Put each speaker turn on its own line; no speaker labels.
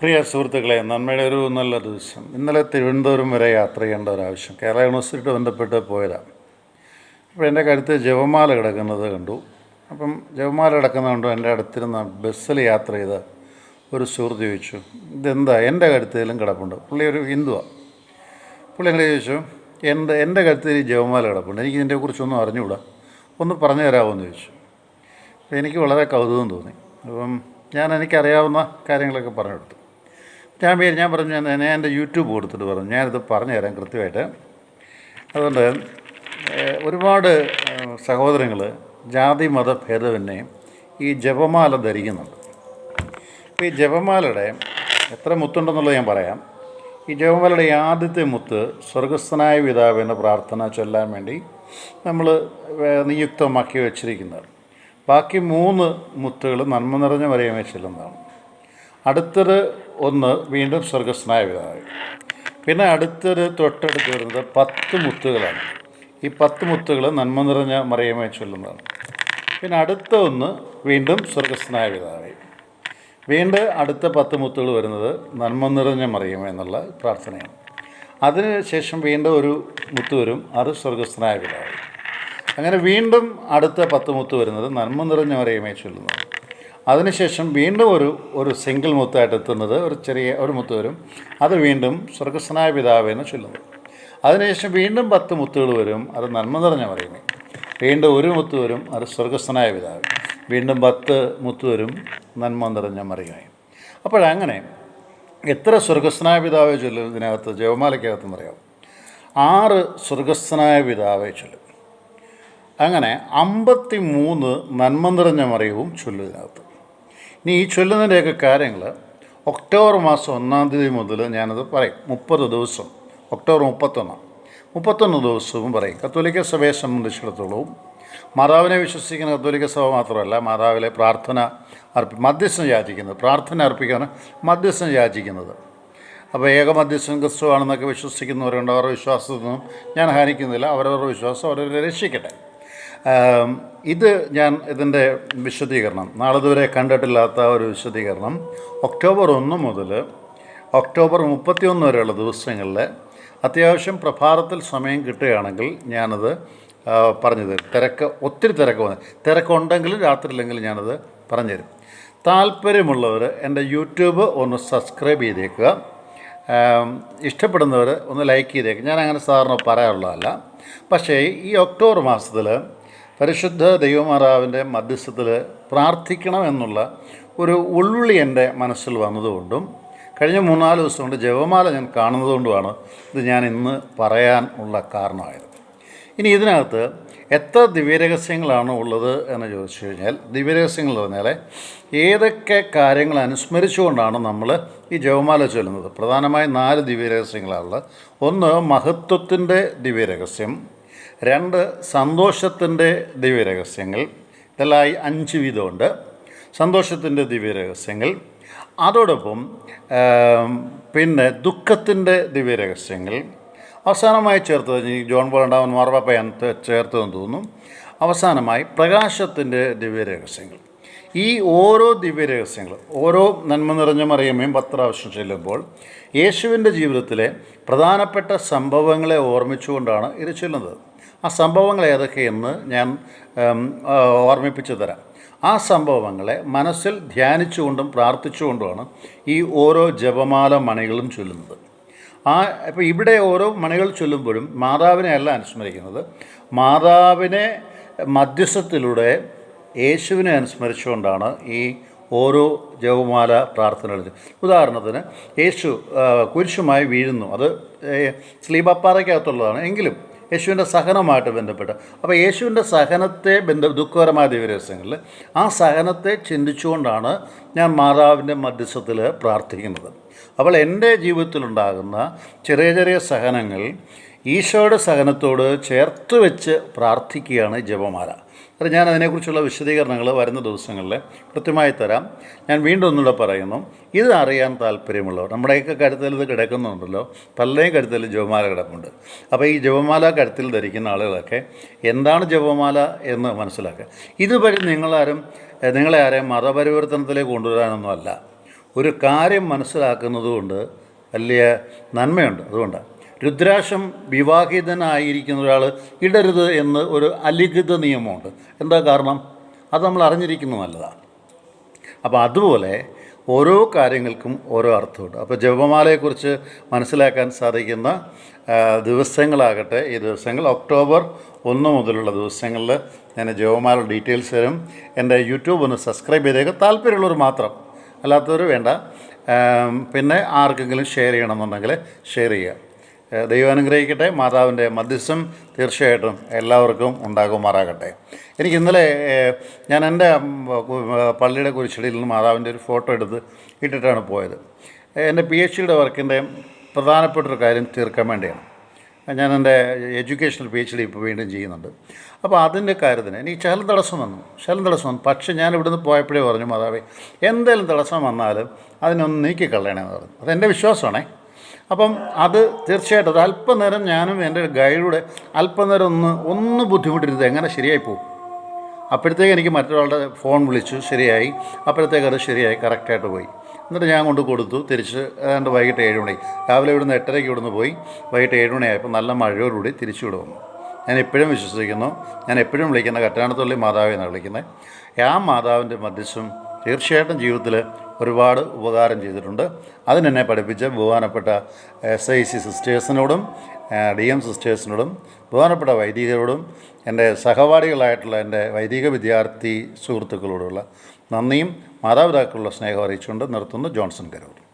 പ്രിയ സുഹൃത്തുക്കളെ നന്മയുടെ ഒരു നല്ല ദിവസം. ഇന്നലെ തിരുവനന്തപുരം വരെ യാത്ര ചെയ്യേണ്ട ഒരാവശ്യം കേരള യൂണിവേഴ്സിറ്റി ബന്ധപ്പെട്ട് പോയതാണ് അപ്പോൾ എന്റെ കരുത്ത് ജപമാല കിടക്കുന്നത് കണ്ടു. അപ്പം ജപമാല കിടക്കുന്നത് കണ്ടു. എന്റെ അടുത്തിരുന്ന ബസ്സിൽ യാത്ര ചെയ്ത ഒരു സുഹൃത്ത് ചോദിച്ചു ഇതെന്താ? എന്റെ കരുത്തിലും കിടപ്പുണ്ട്? പുള്ളി ഒരു ഹിന്ദുവാണ് പുള്ളി എങ്ങനെ ചോദിച്ചു എന്റെ എന്റെ കരുത്തിൽ ജപമാല കിടപ്പുണ്ട്. എനിക്ക് ഇതിനെക്കുറിച്ചൊന്നും അറിഞ്ഞുകൂടാ. ഒന്ന് പറഞ്ഞു തരാമോ? എന്ന് ചോദിച്ചു. അപ്പോൾ എനിക്ക് വളരെ കൗതുകം തോന്നി. അപ്പം ഞാൻ എനിക്കറിയാവുന്ന കാര്യങ്ങളൊക്കെ പറഞ്ഞു കൊടുത്തു. ഞാൻ പേര് ഞാൻ പറഞ്ഞു ഞാൻ എന്റെ യൂട്യൂബ് കൊടുത്തിട്ട് പറഞ്ഞു. ഞാനിത് പറഞ്ഞു തരാം കൃത്യമായിട്ട്. അതുകൊണ്ട് ഒരുപാട് സഹോദരങ്ങൾ ജാതി മത ഭേദവിനെ ഈ ജപമാല ധരിക്കുന്നുണ്ട്. അപ്പോൾ ഈ ജപമാലയുടെ എത്ര മുത്തുണ്ടെന്നുള്ളത് ഞാൻ പറയാം. ഈ ജപമാലയുടെ ആദ്യത്തെ മുത്ത് സ്വർഗസ്ഥനായ പിതാവിന്റെ പ്രാർത്ഥന ചൊല്ലാൻ വേണ്ടി നമ്മൾ നിയുക്തമാക്കി വച്ചിരിക്കുന്നത്. ബാക്കി മൂന്ന് മുത്തുകൾ നന്മ നിറഞ്ഞ വരയമേ ചെല്ലുന്നതാണ്. അടുത്തത് ഒന്ന് വീണ്ടും സ്വർഗസ്നായ പിതാവ്. പിന്നെ അടുത്തൊരു തൊട്ടടുത്ത് വരുന്നത് പത്ത് മുത്തുകളാണ്. ഈ പത്ത് മുത്തുകൾ നന്മ നിറഞ്ഞ മറിയമായി ചൊല്ലുന്നതാണ്. പിന്നെ അടുത്ത ഒന്ന് വീണ്ടും സ്വർഗസ്നായ വിധമായി വീണ്ടും അടുത്ത പത്ത് മുത്തുകൾ വരുന്നത് നന്മ നിറഞ്ഞ മറിയമേ എന്നുള്ള പ്രാർത്ഥനയാണ്. അതിനുശേഷം വീണ്ടും ഒരു മുത്ത് വരും അത് സ്വർഗസ്നായ പിതാവ്. അങ്ങനെ വീണ്ടും അടുത്ത പത്ത് മുത്ത് വരുന്നത് നന്മ നിറഞ്ഞ മറിയമേ ചൊല്ലുന്നത് അതിനുശേഷം വീണ്ടും ഒരു ഒരു സിംഗിൾ മുത്തായിട്ട് എത്തുന്നത് ഒരു ചെറിയ ഒരു മുത്ത് വരും. അത് വീണ്ടും സ്വർഗസ്നായ പിതാവേന്ന് ചൊല്ലുന്നു. അതിനുശേഷം വീണ്ടും പത്ത് മുത്തുകൾ വരും. അത് നന്മ നിറഞ്ഞ പറയുന്നത് വീണ്ടും ഒരു മുത്ത് വരും. അത് സ്വർഗസ്നായ പിതാവ്. വീണ്ടും പത്ത് മുത്ത് വരും. നന്മ നിറഞ്ഞ മറികായും അപ്പോഴങ്ങനെ എത്ര സ്വർഗസ്നായ പിതാവെ ചൊല്ലും ഇതിനകത്ത്? ജവമാലയ്ക്കകത്തെന്ന് പറയാം ആറ് സ്വർഗസ്നായ പിതാവെ ചൊല്ലും. അങ്ങനെ അമ്പത്തി മൂന്ന് നന്മ നിറഞ്ഞ മറിയവും ചൊല്ലുന്നതിനകത്ത് ഇനി ഈ ചൊല്ലുന്നതിന്റെയൊക്കെ കാര്യങ്ങൾ ഒക്ടോബർ മാസം ഒന്നാം തീയതി മുതൽ ഞാനത് പറയും. മുപ്പത് ദിവസം. ഒക്ടോബർ മുപ്പത്തൊന്ന്. മുപ്പത്തൊന്ന് ദിവസവും പറയും. കത്തോലിക്ക സഭയെ സംബന്ധിച്ചിടത്തോളവും മാതാവിനെ വിശ്വസിക്കുന്ന കത്തോലിക്ക സഭ മാത്രമല്ല മാതാവിലെ പ്രാർത്ഥന അർപ്പി മധ്യസ്ഥം യാചിക്കുന്നത് പ്രാർത്ഥന അർപ്പിക്കാണ് മധ്യസ്ഥം യാചിക്കുന്നത്. അപ്പോൾ ഏക മധ്യസ്ഥം ക്രിസ്തുവാണെന്നൊക്കെ വിശ്വസിക്കുന്നവരുണ്ട്. അവരുടെ വിശ്വാസത്തൊന്നും ഞാൻ ഹാനിക്കുന്നില്ല. അവരവരുടെ വിശ്വാസം അവരവരെ രക്ഷിക്കട്ടെ. ഇത് ഞാൻ ഇതിന്റെ വിശദീകരണം. നാളിതുവരെ കണ്ടിട്ടില്ലാത്ത ഒരു വിശദീകരണം. ഒക്ടോബർ ഒന്ന് മുതൽ ഒക്ടോബർ മുപ്പത്തിയൊന്ന് വരെയുള്ള ദിവസങ്ങളിൽ അത്യാവശ്യം പ്രഭാതത്തിൽ സമയം കിട്ടുകയാണെങ്കിൽ ഞാനത് പറഞ്ഞത് പറഞ്ഞു തരും തിരക്ക് ഒത്തിരി തിരക്ക് വന്ന് തിരക്കുണ്ടെങ്കിലും രാത്രിയില്ലെങ്കിലും ഞാനത് പറഞ്ഞു തരും താല്പര്യമുള്ളവർ എന്റെ യൂട്യൂബ് ഒന്ന് സബ്സ്ക്രൈബ് ചെയ്തേക്കുക. ഇഷ്ടപ്പെടുന്നവർ ഒന്ന് ലൈക്ക് ചെയ്തേക്കുക. ഞാൻ അങ്ങനെ സാധാരണ പറയാറുള്ളതല്ല. പക്ഷേ ഈ ഒക്ടോബർ മാസത്തിൽ പരിശുദ്ധ ദൈവമാതാവിന്റെ മധ്യസ്ഥത്തിൽ പ്രാർത്ഥിക്കണമെന്നുള്ള ഒരു ഉൾവിളി എന്റെ മനസ്സിൽ വന്നതുകൊണ്ടും കഴിഞ്ഞ മൂന്നാൽ ദിവസം കൊണ്ട് ജപമാല ഞാൻ കാണുന്നതുകൊണ്ടുമാണ് ഇത് ഞാൻ ഇന്ന് പറയാൻ ഉള്ള കാരണമായത്. ഇനി ഇതിനകത്ത് എത്ര ദിവ്യരഹസ്യങ്ങളാണ് ഉള്ളത് എന്ന് ചോദിച്ചു കഴിഞ്ഞാൽ ദിവ്യരഹസ്യങ്ങൾ പറഞ്ഞാൽ ഏതൊക്കെ കാര്യങ്ങൾ അനുസ്മരിച്ചുകൊണ്ടാണ് നമ്മൾ ഈ ജപമാല ചൊല്ലുന്നത്? പ്രധാനമായും നാല് ദിവ്യരഹസ്യങ്ങളാണുള്ളത്. ഒന്ന് മഹത്വത്തിന്റെ ദിവ്യരഹസ്യം രണ്ട് സന്തോഷത്തിന്റെ ദിവ്യരഹസ്യങ്ങൾ. ഇതെല്ലാം അഞ്ച് വീതമുണ്ട് സന്തോഷത്തിന്റെ ദിവ്യരഹസ്യങ്ങൾ. അതോടൊപ്പം പിന്നെ ദുഃഖത്തിന്റെ ദിവ്യരഹസ്യങ്ങൾ. അവസാനമായി ചേർത്ത് ജോൺ പോൾ മാർവാപ്പ ചേർത്തതെന്ന് തോന്നുന്നു. അവസാനമായി പ്രകാശത്തിന്റെ ദിവ്യരഹസ്യങ്ങൾ. ഈ ഓരോ ദിവ്യരഹസ്യങ്ങൾ ഓരോ നന്മ നിറഞ്ഞ മറിയമ്മയും പത്രാവശ്യം ചെല്ലുമ്പോൾ യേശുവിന്റെ ജീവിതത്തിലെ പ്രധാനപ്പെട്ട സംഭവങ്ങളെ ഓർമ്മിച്ചുകൊണ്ടാണ് ഇത് ചൊല്ലുന്നത്. ആ സംഭവങ്ങൾ ഏതൊക്കെയെന്ന് ഞാൻ ഓർമ്മിപ്പിച്ചു തരാം. ആ സംഭവങ്ങളെ മനസ്സിൽ ധ്യാനിച്ചുകൊണ്ടും പ്രാർത്ഥിച്ചുകൊണ്ടുമാണ് ഈ ഓരോ ജപമാല മണികളും ചൊല്ലുന്നത്. ആ ഇപ്പോൾ ഇവിടെ ഓരോ മണികൾ ചൊല്ലുമ്പോഴും മാതാവിനെ അല്ല അനുസ്മരിക്കുന്നത്. മാതാവിനെ മധ്യസ്ഥത്തിലൂടെ യേശുവിനെ അനുസ്മരിച്ചുകൊണ്ടാണ് ഈ ഓരോ ജപമാല പ്രാർത്ഥനകളിൽ ഉദാഹരണത്തിന് യേശു കുരിശുമായി വീഴുന്നു. അത് സ്ലീബപ്പാറയ്ക്കകത്തുള്ളതാണ് എങ്കിലും യേശുവിന്റെ സഹനമായിട്ട് ബന്ധപ്പെട്ട്. അപ്പോൾ യേശുവിന്റെ സഹനത്തെ ബന്ധ ദുഃഖകരമായ ദിവസങ്ങളിൽ ആ സഹനത്തെ ചിന്തിച്ചുകൊണ്ടാണ് ഞാൻ മാതാവിന്റെ മധ്യസ്ഥത്തിൽ പ്രാർത്ഥിക്കുന്നത്. അപ്പോൾ എന്റെ ജീവിതത്തിലുണ്ടാകുന്ന ചെറിയ ചെറിയ സഹനങ്ങൾ ഈശോയുടെ സഹനത്തോട് ചേർത്ത് വെച്ച് പ്രാർത്ഥിക്കുകയാണ് ജപമാല. അത് ഞാൻ അതിനെക്കുറിച്ചുള്ള വിശദീകരണങ്ങൾ വരുന്ന ദിവസങ്ങളിൽ കൃത്യമായി തരാം. ഞാൻ വീണ്ടും ഒന്നുകൂടെ പറയുന്നു ഇത് അറിയാൻ താല്പര്യമുള്ളവർ നമ്മുടെയൊക്കെ കരുത്തിൽ ഇത് കിടക്കുന്നുണ്ടല്ലോ പലരെയും കരുത്തിൽ ജപമാല കിടപ്പുണ്ട്. അപ്പോൾ ഈ ജപമാല കരുത്തിൽ ധരിക്കുന്ന ആളുകളൊക്കെ എന്താണ് ജപമാല എന്ന് മനസ്സിലാക്കുക. ഇതുവഴി നിങ്ങളാരും നിങ്ങളെ ആരെയും മതപരിവർത്തനത്തിലേക്ക് കൊണ്ടുവരാനൊന്നുമല്ല. ഒരു കാര്യം മനസ്സിലാക്കുന്നത് കൊണ്ട് വലിയ നന്മയുണ്ട്. അതുകൊണ്ടാണ്. രുദ്രാക്ഷം വിവാഹിതനായിരിക്കുന്ന ഒരാൾ ഇടരുത് എന്ന് ഒരു അലിഖിത നിയമമുണ്ട്. എന്താ കാരണം? അത് നമ്മൾ അറിഞ്ഞിരിക്കുന്നത് നല്ലതാണ്. അപ്പോൾ അതുപോലെ ഓരോ കാര്യങ്ങൾക്കും ഓരോ അർത്ഥമുണ്ട്. അപ്പോൾ ജപമാലയെക്കുറിച്ച് മനസ്സിലാക്കാൻ സാധിക്കുന്ന ദിവസങ്ങളാകട്ടെ ഈ ദിവസങ്ങൾ ഒക്ടോബർ ഒന്ന് മുതലുള്ള ദിവസങ്ങളിൽ ഞാൻ ജപമാല ഡീറ്റെയിൽസ് തരും. എന്റെ യൂട്യൂബ് ഒന്ന് സബ്സ്ക്രൈബ് ചെയ്തേക്ക്. താല്പര്യമുള്ളവർ മാത്രം. അല്ലാത്തവർ വേണ്ട. പിന്നെ ആർക്കെങ്കിലും ഷെയർ ചെയ്യണമെന്നുണ്ടെങ്കിൽ ഷെയർ ചെയ്യുക. ദൈവം അനുഗ്രഹിക്കട്ടെ. മാതാവിന്റെ മധ്യസ്ഥം തീർച്ചയായിട്ടും എല്ലാവർക്കും ഉണ്ടാകുമാറാകട്ടെ. എനിക്ക് ഇന്നലെ ഞാൻ എന്റെ പള്ളിയുടെ കുരിശടിയിൽ നിന്ന് മാതാവിന്റെ ഒരു ഫോട്ടോ എടുത്ത് ഇട്ടിട്ടാണ് പോയത്. എന്റെ പി എച്ച് ഡിയുടെ വർക്കിന്റെ പ്രധാനപ്പെട്ടൊരു കാര്യം തീർക്കാൻ വേണ്ടിയാണ്. ഞാൻ എന്റെ എഡ്യൂക്കേഷണൽ പി എച്ച് ഡി ഇപ്പോൾ വീണ്ടും ചെയ്യുന്നുണ്ട്. അപ്പോൾ അതിന്റെ കാര്യത്തിന് എനിക്ക് ശലം തടസ്സം വന്നു. ശലം തടസ്സം വന്നു. പക്ഷേ ഞാൻ ഇവിടുന്ന് പോയപ്പോഴേ പറഞ്ഞു മാതാവേ എന്തെങ്കിലും തടസ്സം വന്നാലും അതിനൊന്ന് നീക്കിക്കളയണമെന്ന് പറഞ്ഞു. അതെന്റെ വിശ്വാസമാണേ. അപ്പം അത് തീർച്ചയായിട്ടും അത് അല്പനേരം ഞാനും എന്റെ ഗൈഡൂടെ അല്പനേരം ഒന്ന് ഒന്ന് ബുദ്ധിമുട്ടിരുന്നത് എങ്ങനെ ശരിയായി പോകും. അപ്പോഴത്തേക്ക് എനിക്ക് മറ്റൊരാളുടെ ഫോൺ വിളിച്ചു ശരിയായി. അപ്പോഴത്തേക്ക് അത് ശരിയായി കറക്റ്റായിട്ട് പോയി. എന്നിട്ട് ഞാൻ കൊണ്ട് കൊടുത്തു തിരിച്ച് ഏതാണ്ട് വൈകിട്ട് ഏഴ് മണി. രാവിലെ ഇവിടുന്ന് എട്ടരയ്ക്ക് ഇവിടുന്ന് പോയി. വൈകിട്ട് ഏഴ് മണിയായപ്പോൾ നല്ല മഴയോടുകൂടി തിരിച്ചു ഇവിടെ വന്നു. ഞാൻ എപ്പോഴും വിശ്വസിക്കുന്നു ഞാൻ എപ്പോഴും വിളിക്കുന്ന കറ്റാണത്തുള്ളി മാതാവ് എന്നാണ് വിളിക്കുന്നത്. ആ മാതാവിന്റെ മധ്യസ്ഥം തീർച്ചയായിട്ടും ജീവിതത്തിൽ ഒരുപാട് ഉപകാരം ചെയ്തിട്ടുണ്ട്. അതിനെന്നെ പഠിപ്പിച്ച ബഹുമാനപ്പെട്ട എസ് ഐ സി സിസ്റ്റേഴ്സിനോടും ഡി എം സിസ്റ്റേഴ്സിനോടും ബഹുമാനപ്പെട്ട വൈദികരോടും എന്റെ സഹപാഠികളായിട്ടുള്ള എന്റെ വൈദിക വിദ്യാർത്ഥി സുഹൃത്തുക്കളോടുള്ള നന്ദിയും മാതാപിതാക്കളുള്ള സ്നേഹം അറിയിച്ചുകൊണ്ട് നിർത്തുന്നു ജോൺസൺ കരൂർ